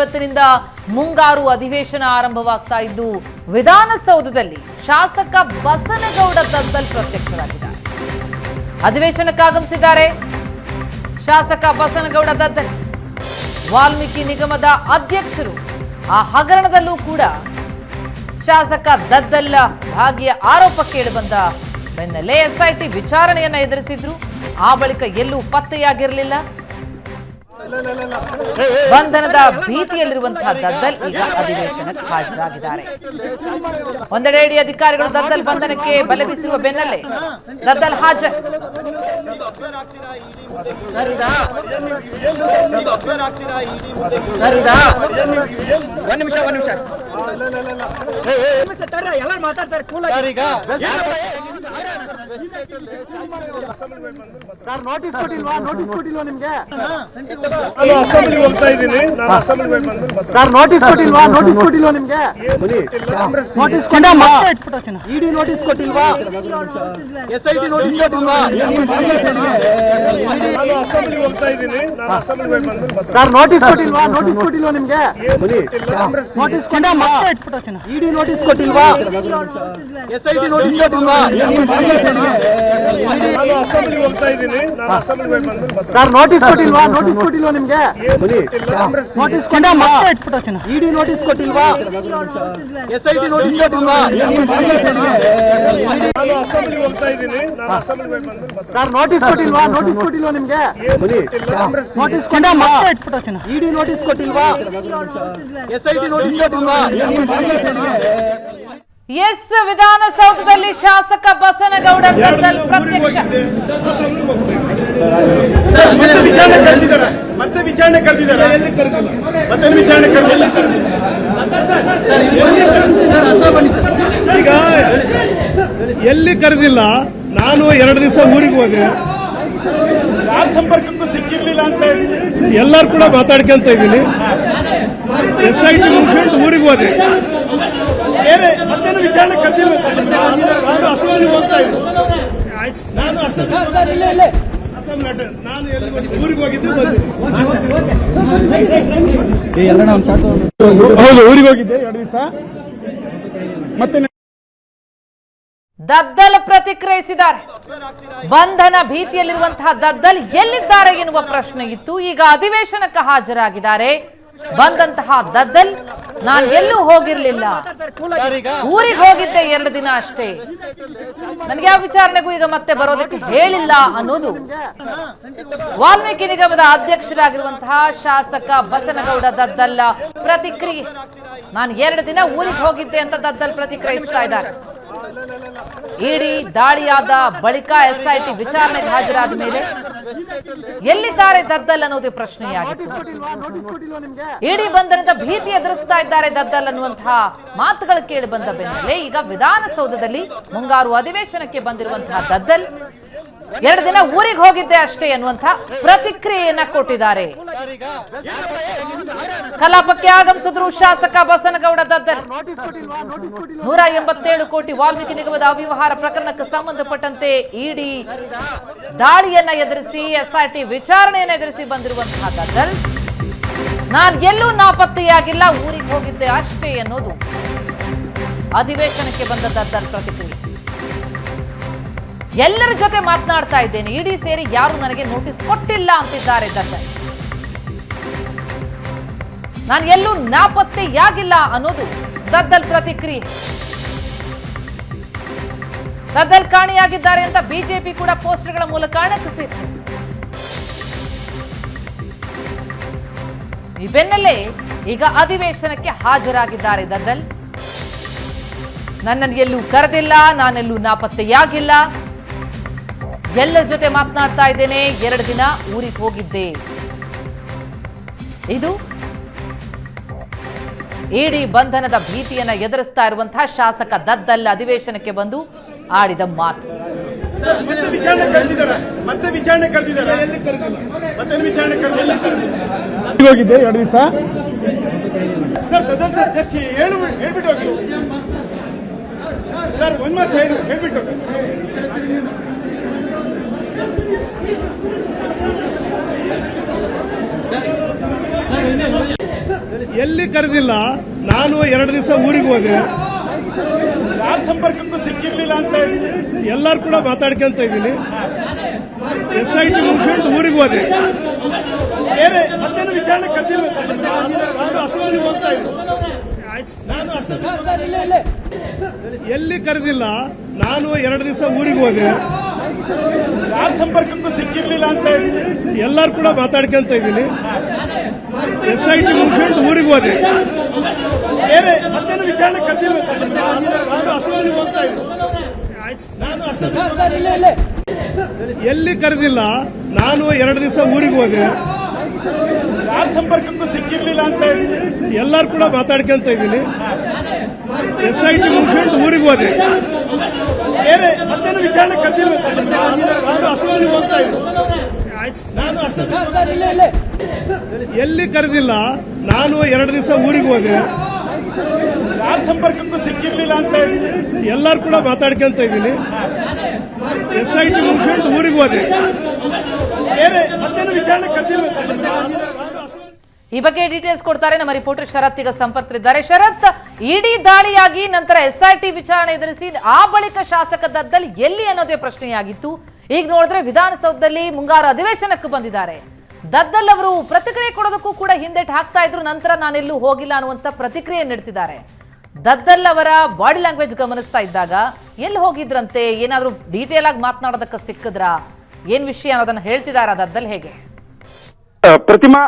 ಇವತ್ತಿನಿಂದ ಮುಂಗಾರು ಅಧಿವೇಶನ ಆರಂಭವಾಗ್ತಾ ಇದ್ದು, ವಿಧಾನಸೌಧದಲ್ಲಿ ಶಾಸಕ ಬಸನಗೌಡ ದದ್ದಲ್ ಪ್ರತ್ಯಕ್ಷರಾಗಿದ್ದಾರೆ. ಅಧಿವೇಶನಕ್ಕಾಗಮಿಸಿದ್ದಾರೆ ಶಾಸಕ ಬಸನಗೌಡ ದದ್ದಲ್ ವಾಲ್ಮೀಕಿ ನಿಗಮದ ಅಧ್ಯಕ್ಷರು ಆ ಹಗರಣದಲ್ಲೂ ಕೂಡ ಶಾಸಕ ದದ್ದಲ್ಲ ಭಾಗಿಯ ಆರೋಪ ಕೇಳಿಬಂದ ಬೆನ್ನಲ್ಲೇ ಎಸ್ಐಟಿ ವಿಚಾರಣೆಯನ್ನ ಎದುರಿಸಿದ್ರು. ಆ ಬಳಿಕ ಎಲ್ಲೂ ಪತ್ತೆಯಾಗಿರಲಿಲ್ಲ. ಬಂಧನದ ಭೀತಿಯಲ್ಲಿರುವಂತಹ ದದ್ದಲ್ ಈಗ ಅಧಿವೇಶನಕ್ಕೆ ಹಾಜರಾಗಿದ್ದಾರೆ. ಒಂದೆಡೆಯಡಿ ಅಧಿಕಾರಿಗಳು ದದ್ದಲ್ ಬಂಧನಕ್ಕೆ ಬಲೆ ಬೀಸಿರುವ ಬೆನ್ನಲ್ಲೇ ದದ್ದಲ್ ಹಾಜರ್. ಒಂದು ನಿಮಿಷ, ಒಂದ್ ನಿಮಿಷ. ಎಲ್ಲರೂ ಮಾತಾಡ್ತಾರೆ ಸರ್ ನೋಟಿಸ್ ಕೊಟ್ಟಿಲ್ವಾ ನೋಟಿಸ್ ಕೊಟ್ಟಿಲ್ವಾ ನಿಮ್ಗೆ. ಸರ್ ನೋಟಿಸ್ ಕೊಟ್ಟಿಲ್ವಾ ನೋಟಿಸ್ ಕೊಟ್ಟಿಲ್ವಾ ನಿಮ್ಗೆ ನೋಟಿಸ್ ಇಡಿ ನೋಟಿಸ್ ಕೊಟ್ಟಿಲ್ವಾ ಎಸ್ ಐ ಟಿ ನೋಟಿಸ್ ಕೊಟ್ಟಿಲ್ವಾ. ಸರ್ ನೋಟಿಸ್ ಕೊಟ್ಟಿಲ್ವಾ ನೋಟಿಸ್ ಕೊಟ್ಟಿಲ್ವಾ ನಿಮ್ಗೆ ನೋಟಿಸ್ ಇಡಿ ನೋಟಿಸ್ ಕೊಟ್ಟಿಲ್ವಾ? ಎಸ್ ಐ ಟಿ ನೋಟಿಸ್ ಕೊಟ್ಟಿಲ್ವಾ. ಸರ್ ನೋಟಿಸ್ ಕೊಟ್ಟಿಲ್ವಾ? ನೋಟಿಸ್ ಕೊಟ್ಟಿಲ್ವಾ ನಿಮ್ಗೆ? ನೋಟಿಸ್ ಇಡಿ ನೋಟಿಸ್ ಕೊಟ್ಟಿಲ್ವಾ? ಎಸ್ ಐ ಟಿ ನೋಟಿಸ್ ಕೊಟ್ಟಿಲ್ವಾ. ಸರ್ ನೋಟಿಸ್ ಕೊಟ್ಟಿಲ್ವಾ? ನೋಟಿಸ್ ಕೊಟ್ಟಿಲ್ವಾ ನಿಮ್ಗೆ? ನೋಟಿಸ್ ಇಡಿ ನೋಟಿಸ್ ಕೊಟ್ಟಿಲ್ವಾ? ಎಸ್ ಐ ಟಿ ನೋಟಿಸ್ ಕೊಟ್ಟಿಲ್ವಾ? ಎಸ್ ವಿಧಾನಸೌಧದಲ್ಲಿ ಶಾಸಕ ಬಸನಗೌಡ ಗದ್ದಲ್ ಪ್ರತ್ಯಕ್ಷ. ಮತ್ತೆ ವಿಚಾರಣೆ ಕರೆದಿದ್ದಾರೆ. ಮತ್ತೆ ವಿಚಾರಣೆ ಕರೆದಿದ್ದಾರೆ. ಎಲ್ಲಿ ಕರೆದಿಲ್ಲ ಮತ್ತೆ ವಿಚಾರಣೆ ಕರೆದಿಲ್ಲ ಈಗ ಎಲ್ಲಿ ಕರೆದಿಲ್ಲ? ನಾನು ಎರಡು ದಿವಸ ಊರಿಗೆ ಹೋದೆ. ಯಾರ ಸಂಪರ್ಕಕ್ಕೂ ಸಿಕ್ಕಿರ್ಲಿಲ್ಲ ಅಂತ ಎಲ್ಲರೂ ಕೂಡ ಮಾತಾಡ್ಕೊಂತ ಇದ್ದೀನಿ. ಎಸ್ ಐ ಟಿ ಮುಗಿಸ್ಕೊಂಡು ಊರಿಗೆ ಅದೇ ಬೇರೆ ಮತ್ತೇನು ವಿಚಾರಣೆ ಕರೆದಿಲ್ಲ ನಾನು ಹೋಗ್ತಾ ಇದ್ದೀನಿ ನಾನು? ಊರಿಗೆ ಬಂದಿದ್ದೀನಿ. ಹೌದು, ಊರಿಗೆ ಹೋಗಿದ್ದೆ ಎರಡು ಮತ್ತೆ ದದ್ದಲ್ ಪ್ರತಿಕ್ರಿಯಿಸಿದ್ದಾರೆ. ಬಂಧನ ಭೀತಿಯಲ್ಲಿರುವಂತಹ ದದ್ದಲ್ ಎಲ್ಲಿದ್ದಾರೆ ಎನ್ನುವ ಪ್ರಶ್ನೆ ಇತ್ತು. ಈಗ ಅಧಿವೇಶನಕ್ಕೆ ಹಾಜರಾಗಿದ್ದಾರೆ. ಬಂದಂತಹ ದದ್ದಲ್ ನಾನು ಎಲ್ಲೂ ಹೋಗಿರ್ಲಿಲ್ಲ. ಊರಿಗೆ ಹೋಗಿದ್ದೆ ಎರಡು ದಿನ ಅಷ್ಟೇ. ನನಗೆ ಯಾವ ವಿಚಾರಣೆಗೂ ಈಗ ಮತ್ತೆ ಬರೋದಕ್ಕೆ ಹೇಳಿಲ್ಲ ಅನ್ನೋದು. ವಾಲ್ಮೀಕಿ ನಿಗಮದ ಅಧ್ಯಕ್ಷರಾಗಿರುವಂತಹ ಶಾಸಕ ಬಸನಗೌಡ ದದ್ದಲ್ಲ ಪ್ರತಿಕ್ರಿಯೆ. ನಾನು ಎರಡು ದಿನ ಊರಿಗೆ ಹೋಗಿದ್ದೆ ಅಂತ ದದ್ದಲ್ ಪ್ರತಿಕ್ರಿಯಿಸ್ತಾ ಇದ್ದಾರೆ. ಇಡಿ ದಾಳಿಯಾದ ಬಳಿಕ ಎಸ್ಐಟಿ ವಿಚಾರಣೆಗೆ ಹಾಜರಾದ ಮೇಲೆ ಎಲ್ಲಿದ್ದಾರೆ ದದ್ದಲ್ ಅನ್ನೋದೇ ಪ್ರಶ್ನೆಯಾಗಿತ್ತು. ಇಡಿ ಬಂಧನದ ಭೀತಿ ಎದುರಿಸ್ತಾ ಇದ್ದಾರೆ ದದ್ದಲ್ ಅನ್ನುವಂತಹ ಮಾತುಗಳು ಕೇಳಿ ಬಂದ ಬೆನ್ನಲ್ಲೇ ಈಗ ವಿಧಾನಸೌಧದಲ್ಲಿ ಮುಂಗಾರು ಅಧಿವೇಶನಕ್ಕೆ ಬಂದಿರುವಂತಹ ದದ್ದಲ್ ಎರಡು ದಿನ ಊರಿಗೆ ಹೋಗಿದ್ದೆ ಅಷ್ಟೇ ಅನ್ನುವಂತಹ ಪ್ರತಿಕ್ರಿಯೆಯನ್ನ ಕೊಟ್ಟಿದ್ದಾರೆ. ಕಲಾಪಕ್ಕೆ ಆಗಮಿಸಿದ್ರು ಶಾಸಕ ಬಸನಗೌಡ ದದ್ದರ್ ನೂರ ಎಂಬತ್ತೇಳು ಕೋಟಿ ವಾಲ್ಮೀಕಿ ನಿಗಮದ ಅವ್ಯವಹಾರ ಪ್ರಕರಣಕ್ಕೆ ಸಂಬಂಧಪಟ್ಟಂತೆ ಇಡಿ ದಾಳಿಯನ್ನ ಎದುರಿಸಿ ಎಸ್ಐಟಿ ವಿಚಾರಣೆಯನ್ನ ಎದುರಿಸಿ ಬಂದಿರುವಂತಹ ದದ್ದಲ್ ನಾನ್ ಎಲ್ಲೂ ನಾಪತ್ತೆಯಾಗಿಲ್ಲ, ಊರಿಗೆ ಹೋಗಿದ್ದೆ ಅಷ್ಟೇ ಅನ್ನೋದು ಅಧಿವೇಶನಕ್ಕೆ ಬಂದ ದದ್ದಲ್ ಪ್ರತಿಕ್ರಿಯೆ. ಎಲ್ಲರ ಜೊತೆ ಮಾತನಾಡ್ತಾ ಇದ್ದೇನೆ. ಇಡಿ ಸೇರಿ ಯಾರು ನನಗೆ ನೋಟಿಸ್ ಕೊಟ್ಟಿಲ್ಲ ಅಂತಿದ್ದಾರೆ ದದ್ದಲ್ ನಾನು ಎಲ್ಲೂ ನಾಪತ್ತೆಯಾಗಿಲ್ಲ ಅನ್ನೋದು ದದ್ದಲ್ ಪ್ರತಿಕ್ರಿಯೆ. ದದ್ದಲ್ ಕಾಣಿಯಾಗಿದ್ದಾರೆ ಅಂತ ಬಿಜೆಪಿ ಕೂಡ ಪೋಸ್ಟರ್ಗಳ ಮೂಲಕ ಅಣಕಿಸಿತ್ತು. ಈ ಬೆನ್ನಲ್ಲೇ ಈಗ ಅಧಿವೇಶನಕ್ಕೆ ಹಾಜರಾಗಿದ್ದಾರೆ ದದ್ದಲ್. ನನ್ನನ್ನು ಎಲ್ಲೂ ಕರೆದಿಲ್ಲ, ನಾನೆಲ್ಲೂ ನಾಪತ್ತೆಯಾಗಿಲ್ಲ. ಎಲ್ಲರ ಜೊತೆ ಮಾತನಾಡ್ತಾ ಇದ್ದೇನೆ. ಎರಡು ದಿನ ಊರಿಗೆ ಹೋಗಿದ್ದೆ. ಇದು ಇಡಿ ಬಂಧನದ ಭೀತಿಯನ್ನ ಎದುರಿಸ್ತಾ ಇರುವಂತಹ ಶಾಸಕ ದದ್ದಲ್ ಅಧಿವೇಶನಕ್ಕೆ ಬಂದು ಆಡಿದ ಮಾತು. ಮತ್ತೆ ವಿಚಾರಣೆ ಕರೆದಿದ್ದಾರೆ? ಮತ್ತೆ ವಿಚಾರಣೆ ಕರೆದಿದ್ದಾರೆ? ಎಲ್ಲಿ ಕರೆದಿಲ್ಲ ಮತ್ತೆ ವಿಚಾರಣೆ ಕರೆದಿಲ್ಲ ಹೋಗಿದ್ದೆ? ಎರಡು ದಿವಸ? ಹೇಳ್ಬಿಟ್ಟು ಹೋಗಿ ಸರ್ ಒಂದ್ ಮಾತು ಹೇಳಿ ಹೇಳ್ಬಿಟ್ಟು ಹೋಗಿ ಎಲ್ಲಿ ಕರೆದಿಲ್ಲ? ನಾನು ಎರಡು ದಿವಸ ಊರಿಗೆ ಹೋದೆ. ಯಾರ ಸಂಪರ್ಕಕ್ಕೂ ಸಿಕ್ಕಿರ್ಲಿಲ್ಲ ಅಂತ ಎಲ್ಲರೂ ಕೂಡ ಮಾತಾಡ್ಕೊಂತ ಇದ್ದೀನಿ. ಎಸ್ ಐ ಟಿ ಮುಗಿಸ್ಕೊಂಡು ಊರಿಗೆ ಹೋದೆ. ಬೇರೆ ಮತ್ತೇನು ವಿಚಾರಣೆ ಕರೆದಿಲ್ಲ ನಾನು ಹೋಗ್ತಾ ಇದ್ದೀನಿ. ಎಲ್ಲಿ ಕರೆದಿಲ್ಲ? ನಾನು ಎರಡು ದಿವಸ ಊರಿಗೆ ಹೋದೆ. ಯಾರ ಸಂಪರ್ಕಕ್ಕೂ ಸಿಕ್ಕಿರ್ಲಿಲ್ಲ ಅಂತ ಎಲ್ಲರೂ ಕೂಡ ಮಾತಾಡ್ಕೊಂತ ಇದ್ದೀನಿ. ಎಸ್ ಐ ಟಿ ಮುಗಿಸ್ಕೊಂಡು ಊರಿಗೆ ಹೋದೆ. ಬೇರೆ ಮತ್ತೇನು ವಿಚಾರಣೆ ಕರೆದಿಲ್ಲ ನಾನು ಎಲ್ಲಿ ಕರೆದಿಲ್ಲ? ನಾನು ಎರಡು ದಿವಸ ಊರಿಗೆ ಹೋದೆ. ಯಾರ ಸಂಪರ್ಕಕ್ಕೂ ಸಿಕ್ಕಿರ್ಲಿಲ್ಲ ಅಂತ ಎಲ್ಲರೂ ಕೂಡ ಮಾತಾಡ್ಕೊಂತ ಇದ್ದೀನಿ. ಎಸ್ ಐ ಟಿ ಮುಗಿಸ್ಕೊಂಡು ಊರಿಗೆ ಹೋದೆ. ಬೇರೆ ಮತ್ತೇನು ವಿಚಾರಣೆ ಕರೆದಿಲ್ಲ ಹೋಗ್ತಾ ಎಲ್ಲಿ ಕರೆದಿಲ್ಲ? ನಾನು ಎರಡು ದಿವಸ ಊರಿಗೆ ಹೋದೆ. ಯಾರ ಸಂಪರ್ಕಕ್ಕೂ ಸಿಕ್ಕಿರ್ಲಿಲ್ಲ ಅಂತ ಎಲ್ಲರೂ ಕೂಡ ಮಾತಾಡ್ಕೊಂತ ಇದ್ದೀನಿ. ಎಸ್ ಐ ಟಿ ಮುಗಿಸ್ಕೊಂಡು ಊರಿಗೆ ಹೋದೆ. ವಿಚಾರಣೆ ಈ ಬಗ್ಗೆ ಡೀಟೇಲ್ಸ್ ಕೊಡ್ತಾರೆ. ನಮ್ಮ ರಿಪೋರ್ಟರ್ ಶರತ್ ಈಗ ಸಂಪರ್ಕದಲ್ಲಿದ್ದಾರೆ. ಶರತ್ ಇಡಿ ದಾಳಿಯಾಗಿ ನಂತರ ಎಸ್ಐಟಿ ವಿಚಾರಣೆ ಎದುರಿಸಿ ಆ ಬಳಿಕ ಶಾಸಕ ದದ್ದಲ್ ಎಲ್ಲಿ ಅನ್ನೋದೇ ಪ್ರಶ್ನೆಯಾಗಿತ್ತು. ಈಗ ನೋಡಿದ್ರೆ ವಿಧಾನಸೌಧದಲ್ಲಿ ಮುಂಗಾರು ಅಧಿವೇಶನಕ್ಕೆ ಬಂದಿದ್ದಾರೆ. ದದ್ದಲ್ ಅವರು ಪ್ರತಿಕ್ರಿಯೆ ಕೊಡೋದಕ್ಕೂ ಕೂಡ ಹಿಂದೆಟ್ ಹಾಕ್ತಾ ಇದ್ರು, ನಂತರ ನಾನೆಲ್ಲೂ ಹೋಗಿಲ್ಲ ಅನ್ನುವಂತ ಪ್ರತಿಕ್ರಿಯೆ ನೀಡ್ತಿದ್ದಾರೆ. ದದ್ದಲ್ ಅವರ ಬಾಡಿ ಲ್ಯಾಂಗ್ವೇಜ್ ಗಮನಿಸ್ತಾ ಇದ್ದಾಗ ಎಲ್ಲಿ ಹೋಗಿದ್ರಂತೆ? ಏನಾದರೂ ಡೀಟೇಲ್ ಆಗಿ ಮಾತನಾಡೋದಕ್ಕೆ ಸಿಕ್ಕಿದ್ರಾ? ಏನ್ ವಿಷಯ ಅನ್ನೋದನ್ನ ಹೇಳ್ತಿದಾರ ದದ್ದಲ್ ಹೇಗೆ? ಪ್ರತಿಮಾ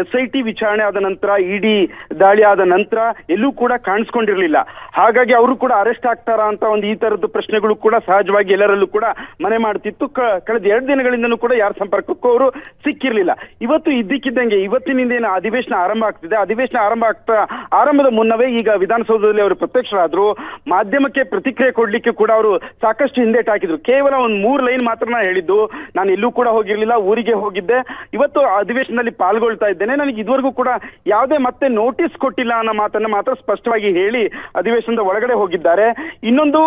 ಎಸ್ ಐ ಟಿ ವಿಚಾರಣೆ ಆದ ನಂತರ, ಇಡಿ ದಾಳಿ ಆದ ನಂತರ ಎಲ್ಲೂ ಕೂಡ ಕಾಣಿಸ್ಕೊಂಡಿರ್ಲಿಲ್ಲ. ಹಾಗಾಗಿ ಅವರು ಕೂಡ ಅರೆಸ್ಟ್ ಆಗ್ತಾರಾ ಅಂತ ಒಂದು ಈ ತರದ್ದು ಪ್ರಶ್ನೆಗಳು ಕೂಡ ಸಹಜವಾಗಿ ಎಲ್ಲರಲ್ಲೂ ಕೂಡ ಮನೆ ಮಾಡ್ತಿತ್ತು. ಕಳೆದ ಎರಡು ದಿನಗಳಿಂದಲೂ ಕೂಡ ಯಾರ ಸಂಪರ್ಕಕ್ಕೂ ಅವರು ಸಿಕ್ಕಿರಲಿಲ್ಲ. ಇವತ್ತು ಇದ್ದಕ್ಕಿದ್ದಂಗೆ ಇವತ್ತಿನಿಂದ ಏನು ಅಧಿವೇಶನ ಆರಂಭ ಆಗ್ತಿದೆ. ಅಧಿವೇಶನ ಆರಂಭ ಆಗ್ತಾ, ಆರಂಭದ ಮುನ್ನವೇ ಈಗ ವಿಧಾನಸೌಧದಲ್ಲಿ ಅವರು ಪ್ರತ್ಯಕ್ಷರಾದ್ರು. ಮಾಧ್ಯಮಕ್ಕೆ ಪ್ರತಿಕ್ರಿಯೆ ಕೊಡ್ಲಿಕ್ಕೆ ಕೂಡ ಅವರು ಸಾಕಷ್ಟು ಹಿಂದೇಟ್ ಹಾಕಿದ್ರು. ಕೇವಲ ಒಂದು ಮೂರು ಲೈನ್ ಮಾತ್ರ ಹೇಳಿದ್ದು. ನಾನು ಎಲ್ಲೂ ಕೂಡ ಹೋಗಿರ್ಲಿಲ್ಲ, ಊರಿಗೆ ಹೋಗಿದ್ದೆ. ಇವತ್ತು ಅಧಿವೇಶನದಲ್ಲಿ ಪಾಲ್ಗೊಳ್ತಾ ಇದ್ದೇನೆ. ನನಗೆ ಇದುವರೆಗೂ ಕೂಡ ಯಾವುದೇ ಮತ್ತೆ ನೋಟಿಸ್ ಕೊಟ್ಟಿಲ್ಲ ಅನ್ನೋ ಮಾತನ್ನ ಮಾತ್ರ ಸ್ಪಷ್ಟವಾಗಿ ಹೇಳಿ ಅಧಿವೇಶನದ ಒಳಗಡೆ ಹೋಗಿದ್ದಾರೆ. ಇನ್ನೊಂದು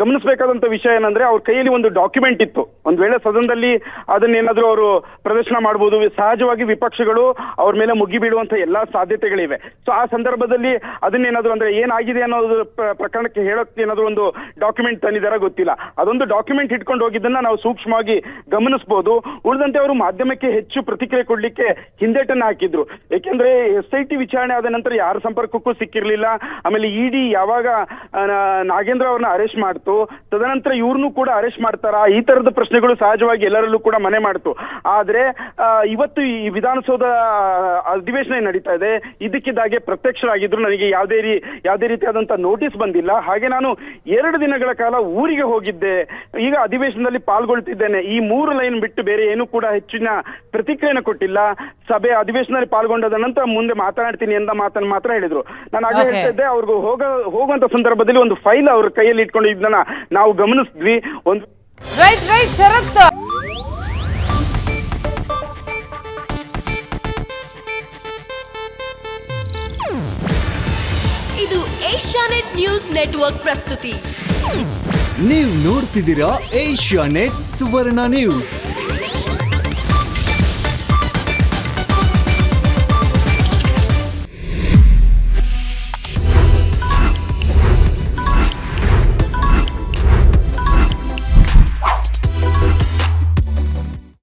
ಗಮನಿಸಬೇಕಾದಂತ ವಿಷಯ ಏನಂದ್ರೆ ಅವ್ರ ಕೈಯಲ್ಲಿ ಒಂದು ಡಾಕ್ಯುಮೆಂಟ್ ಇತ್ತು. ಒಂದ್ ವೇಳೆ ಸದನದಲ್ಲಿ ಅದನ್ನೇನಾದ್ರೂ ಅವರು ಪ್ರದರ್ಶನ ಮಾಡಬಹುದು ಸಹಜವಾಗಿ ವಿಪಕ್ಷಗಳು ಅವ್ರ ಮೇಲೆ ಮುಗಿ ಬೀಳುವಂತ ಎಲ್ಲಾ ಸಾಧ್ಯತೆಗಳಿವೆ. ಸೊ ಆ ಸಂದರ್ಭದಲ್ಲಿ ಅದನ್ನೇನಾದ್ರೂ ಅಂದ್ರೆ ಏನಾಗಿದೆ ಅನ್ನೋದು ಪ್ರಕರಣಕ್ಕೆ ಹೇಳೋಕ್ಕೆ ಏನಾದ್ರೂ ಒಂದು ಡಾಕ್ಯುಮೆಂಟ್ ತಂದಿದಾರ ಗೊತ್ತಿಲ್ಲ. ಅದೊಂದು ಡಾಕ್ಯುಮೆಂಟ್ ಇಟ್ಕೊಂಡು ಹೋಗಿದ್ದನ್ನ ನಾವು ಸೂಕ್ಷ್ಮವಾಗಿ ಗಮನಿಸಬಹುದು ಉಳಿದಂತೆ ಅವರು ಮಾಧ್ಯಮಕ್ಕೆ ಹೆಚ್ಚು ಪ್ರತಿಕ್ರಿಯೆ ಕೊಡ್ಲಿಕ್ಕೆ ಹಿಂದೇಟನ್ನ ಹಾಕಿದ್ರು. ಯಾಕೆಂದ್ರೆ ಎಸ್ ಐ ಟಿ ವಿಚಾರಣೆ ಆದ ನಂತರ ಯಾರ ಸಂಪರ್ಕಕ್ಕೂ ಸಿಕ್ಕಿರ್ಲಿಲ್ಲ. ಆಮೇಲೆ ಇಡಿ ಯಾವಾಗ ಆ, ನಾಗೇಂದ್ರ ಅವ್ರನ್ನ ಅರೆಸ್ಟ್ ಮಾಡ್ತು. ತದನಂತರ ಇವ್ರನ್ನೂ ಕೂಡ ಅರೆಸ್ಟ್ ಮಾಡ್ತಾರಾ? ಈ ತರದ ಪ್ರಶ್ನೆಗಳು ಸಹಜವಾಗಿ ಎಲ್ಲರಲ್ಲೂ ಕೂಡ ಮನೆ ಮಾಡ್ತು. ಆದ್ರೆ ಇವತ್ತು ಈ ವಿಧಾನಸೌಧ ಅಧಿವೇಶನ ನಡೀತಾ ಇದೆ. ಇದಕ್ಕಿದ್ದಾಗೆ ಪ್ರತ್ಯಕ್ಷರಾಗಿದ್ರು. ನನಗೆ ಯಾವುದೇ ರೀ ಯಾವುದೇ ರೀತಿಯಾದಂತ ನೋಟಿಸ್ ಬಂದಿಲ್ಲ. ಹಾಗೆ ನಾನು ಎರಡು ದಿನಗಳ ಕಾಲ ಊರಿಗೆ ಹೋಗಿದ್ದೆ. ಈಗ ಅಧಿವೇಶನದಲ್ಲಿ ಪಾಲ್ಗೊಳ್ತಿದ್ದೇನೆ. ಈ ಮೂರು ಲೈನ್ ಬಿಟ್ಟು ಬೇರೆ ಏನು ಕೂಡ ಹೆಚ್ಚಿನ ಪ್ರತಿಕ್ರಿಯೆನ ಕೊಟ್ಟಿಲ್ಲ. ಸಭೆ ಅಧಿವೇಶನದಲ್ಲಿ ಪಾಲ್ಗೊಂಡದ ನಂತರ ಮುಂದೆ ಮಾತನಾಡ್ತೀನಿ ಎಂದ ಮಾತನ್ನು ಮಾತ್ರ ಹೇಳಿದ್ರು. ನಾನು ಆಗಲೇ. ಹೇಳ್ತಾ ಇದ್ದೆ ಅವ್ರಿಗೆ ಹೋಗ ಹೋಗುವಂತ ಸಂದರ್ಭದಲ್ಲಿ ಒಂದು ಫೈಲ್ ಅವ್ರ ಕೈಯಲ್ಲಿ ಇಟ್ಕೊಂಡು ಇದನ್ನ ನಾವು ಗಮನಿಸಿದ್ವಿ. ಒಂದು ರೈಟ್ ರೈಟ್ ಶರತ್. ಇದು ಏಷ್ಯಾನೆಟ್ ನ್ಯೂಸ್ ನೆಟ್ವರ್ಕ್ ಪ್ರಸ್ತುತಿ. ನೀವು ನೋಡ್ತಿದ್ದೀರಾ ಏಷ್ಯಾ ನೆಟ್ ಸುವರ್ಣ ನ್ಯೂಸ್.